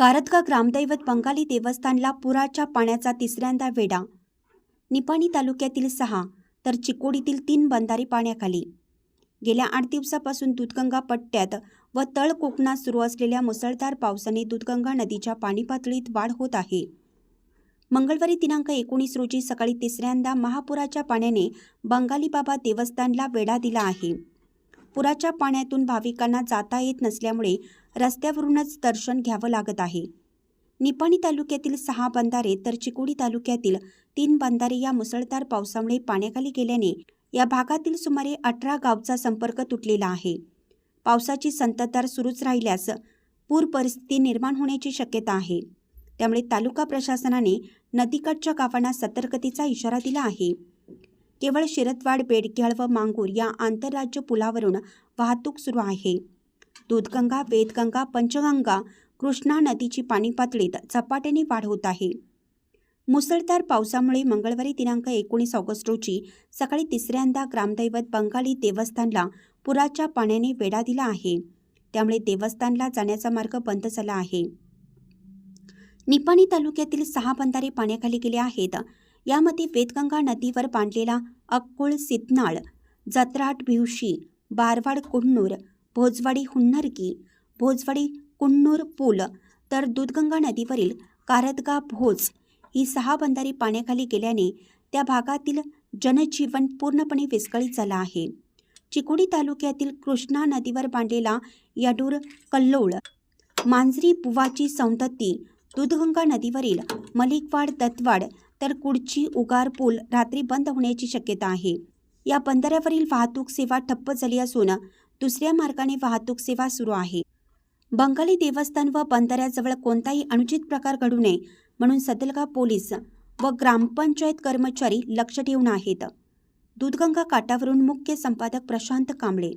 कारतगा ग्रामदैवत बंगाली देवस्थानला पुराच्या पाण्याचा तिसऱ्यांदा वेढा. निपाणी तालुक्यातील सहा तर चिकोडीतील तीन बंधारे पाण्याखाली. गेल्या आठ दिवसापासून दूधगंगा पट्ट्यात व तळ कोकणात सुरू असलेल्या मुसळधार पावसाने दूधगंगा नदीच्या पाणी पातळीत वाढ होत आहे. मंगळवारी दिनांक एकोणीस रोजी सकाळी तिसऱ्यांदा महापुराच्या पाण्याने बंगाली बाबा देवस्थानला वेढा दिला आहे. पुराच्या पाण्यातून भाविकांना जाता येत नसल्यामुळे रस्त्यावरूनच दर्शन घ्यावं लागत आहे. निपाणी तालुक्यातील सहा बंधारे तर चिकोडी तालुक्यातील तीन बंधारे या मुसळधार पावसामुळे पाण्याखाली गेल्याने या भागातील सुमारे अठरा गावचा संपर्क तुटलेला आहे. पावसाची संततधार सुरूच राहिल्यास पूर परिस्थिती निर्माण होण्याची शक्यता आहे. त्यामुळे तालुका प्रशासनाने नदीकाठच्या गावांना सतर्कतेचा इशारा दिला आहे. केवळ शिरतवाड बेडघ्याळ व मांगूर या आंतरराज्य पुलावरून वाहतूक सुरू आहे. दूधगंगा वेदगंगा पंचगंगा कृष्णा नदीची पाणी पातळीत झपाट्याने वाढ होत आहे. मुसळधार पावसामुळे मंगळवारी दिनांक एकोणीस ऑगस्ट रोजी सकाळी तिसऱ्यांदा ग्रामदैवत बंगाली देवस्थानला पुराच्या पाण्याने वेढा दिला आहे. त्यामुळे देवस्थानला जाण्याचा मार्ग बंद झाला आहे. निपाणी तालुक्यातील सहा बंधारे पाण्याखाली गेले आहेत. यामध्ये वेदगंगा नदीवर बांधलेला अक्कुळ सितनाळ जत्राट भिवशी बारवाड कुन्नूर भोजवाडी हुन्नरकी भोजवाडी कुन्नूर पूल तर दूधगंगा नदीवरील कारदगा भोज ही सहा बंधारी पाण्याखाली गेल्याने त्या भागातील जनजीवन पूर्णपणे विस्कळीत झालं आहे. चिकोडी तालुक्यातील कृष्णा नदीवर बांधलेला याडूर कल्लोळ मांजरी बुवाची सौंदत्ती दूधगंगा नदीवरील मलिकवाड दत्तवाड तर कुडची उगार पूल रात्री बंद होण्याची शक्यता आहे. या बंधाऱ्यावरील वाहतूक सेवा ठप्प झाली असून दुसऱ्या मार्गाने वाहतूक सेवा सुरू आहे. बंगाली देवस्थान व बंधाऱ्याजवळ कोणताही अनुचित प्रकार घडू नये म्हणून सदलगा पोलीस व ग्रामपंचायत कर्मचारी लक्ष ठेवून आहेत. दूधगंगा काठावरून मुख्य संपादक प्रशांत कांबळे